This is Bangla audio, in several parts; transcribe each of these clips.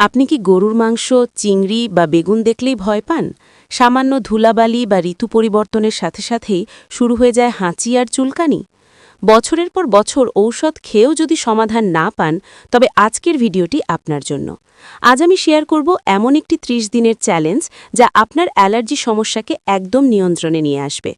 আপনি কি গরুর মাংস, চিংড়ি বা বেগুন দেখলেই ভয় পান? সামান্য ধুলাবালি বা ঋতু পরিবর্তনের সাথে সাথেই শুরু হয়ে যায় হাঁচি আর চুলকানি। বছরের পর বছর ঔষধ খেয়েও যদি সমাধান না পান, তবে আজকের ভিডিওটি আপনার জন্য। আজ আমি শেয়ার করব এমন একটি ৩০ দিনের চ্যালেঞ্জ যা আপনার অ্যালার্জি সমস্যাকে একদম নিয়ন্ত্রণে নিয়ে আসবে।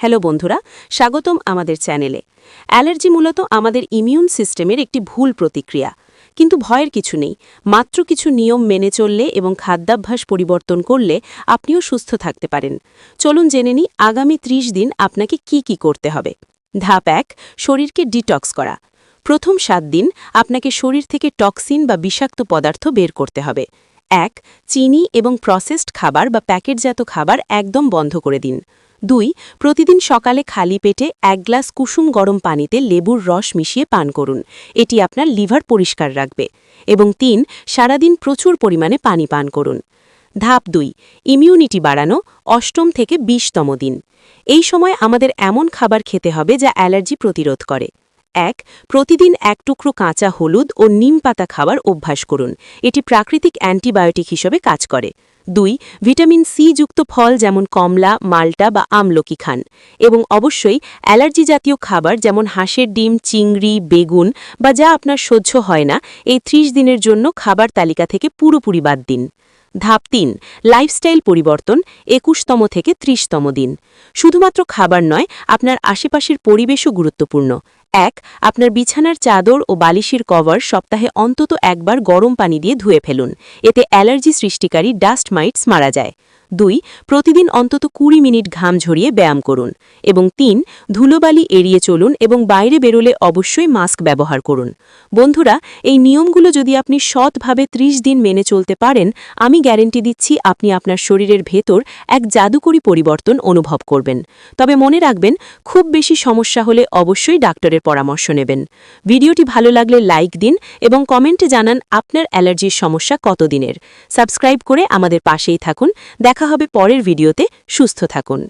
হ্যালো বন্ধুরা, স্বাগতম আমাদের চ্যানেলে। অ্যালার্জি মূলত আমাদের ইমিউন সিস্টেমের একটি ভুল প্রতিক্রিয়া। কিন্তু ভয়ের কিছু নেই। মাত্র কিছু নিয়ম মেনে চললে এবং খাদ্যাভ্যাস পরিবর্তন করলে আপনিও সুস্থ থাকতে পারেন। চলুন জেনে নিই আগামী ৩০ দিন আপনাকে কি কি করতে হবে। ধাপ এক, শরীরকে ডিটক্স করা। প্রথম সাত দিন আপনাকে শরীর থেকে টক্সিন বা বিষাক্ত পদার্থ বের করতে হবে। এক, চিনি এবং প্রসেসড খাবার বা প্যাকেটজাত খাবার একদম বন্ধ করে দিন। দুই, প্রতিদিন সকালে খালি পেটে এক গ্লাস কুসুম গরম পানিতে লেবুর রস মিশিয়ে পান করুন। এটি আপনার লিভার পরিষ্কার রাখবে। এবং তিন, সারাদিন প্রচুর পরিমাণে পানি পান করুন। ধাপ দুই ইমিউনিটি বাড়ানো অষ্টম থেকে বিশতম দিন। এই সময় আমাদের এমন খাবার খেতে হবে যা অ্যালার্জি প্রতিরোধ করে। এক, প্রতিদিন এক টুকরো কাঁচা হলুদ ও নিম পাতা খাওয়ার অভ্যাস করুন। এটি প্রাকৃতিক অ্যান্টিবায়োটিক হিসেবে কাজ করে। দুই, ভিটামিন সি যুক্ত ফল যেমন কমলা, মাল্টা বা আমলকি খান। এবং অবশ্যই অ্যালার্জি জাতীয় খাবার যেমন হাঁসের ডিম, চিংড়ি, বেগুন বা যা আপনার সহ্য হয় না, এই ত্রিশ দিনের জন্য খাবার তালিকা থেকে পুরোপুরি বাদ দিন। ধাপ তিন, লাইফস্টাইল পরিবর্তন, একুশতম থেকে ত্রিশতম দিন। শুধুমাত্র খাবার নয়, আপনার আশেপাশের পরিবেশও গুরুত্বপূর্ণ। এক, আপনার বিছানার চাদর ও বালিশের কভার সপ্তাহে অন্তত একবার গরম পানি দিয়ে ধুয়ে ফেলুন। এতে অ্যালার্জি সৃষ্টিকারী ডাস্ট মাইটস মারা যায়। দুই, প্রতিদিন অন্তত কুড়ি মিনিট ঘাম ঝরিয়ে ব্যায়াম করুন। এবং তিন, ধুলোবালি এড়িয়ে চলুন এবং বাইরে বেরোলে অবশ্যই মাস্ক ব্যবহার করুন। বন্ধুরা, এই নিয়মগুলো যদি আপনি সৎভাবে ৩০ দিন মেনে চলতে পারেন, আমি গ্যারেন্টি দিচ্ছি আপনি আপনার শরীরের ভেতর এক জাদুকরী পরিবর্তন অনুভব করবেন। তবে মনে রাখবেন, খুব বেশি সমস্যা হলে অবশ্যই ডাক্তারের পরামর্শ নেবেন। ভিডিওটি ভালো লাগলে লাইক দিন এবং কমেন্টে জানান আপনার অ্যালার্জির সমস্যা কতদিনের। সাবস্ক্রাইব করে আমাদের পাশেই থাকুন। দেখা হবে পরের ভিডিওতে। সুস্থ থাকুন।